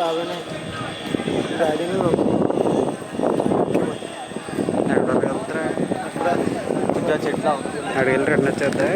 బాగానే డాడీ ఎక్కడ వెళ్తారా? అక్కడ. చెట్లు అక్కడ వెళ్ళి రెండు వచ్చేద్దా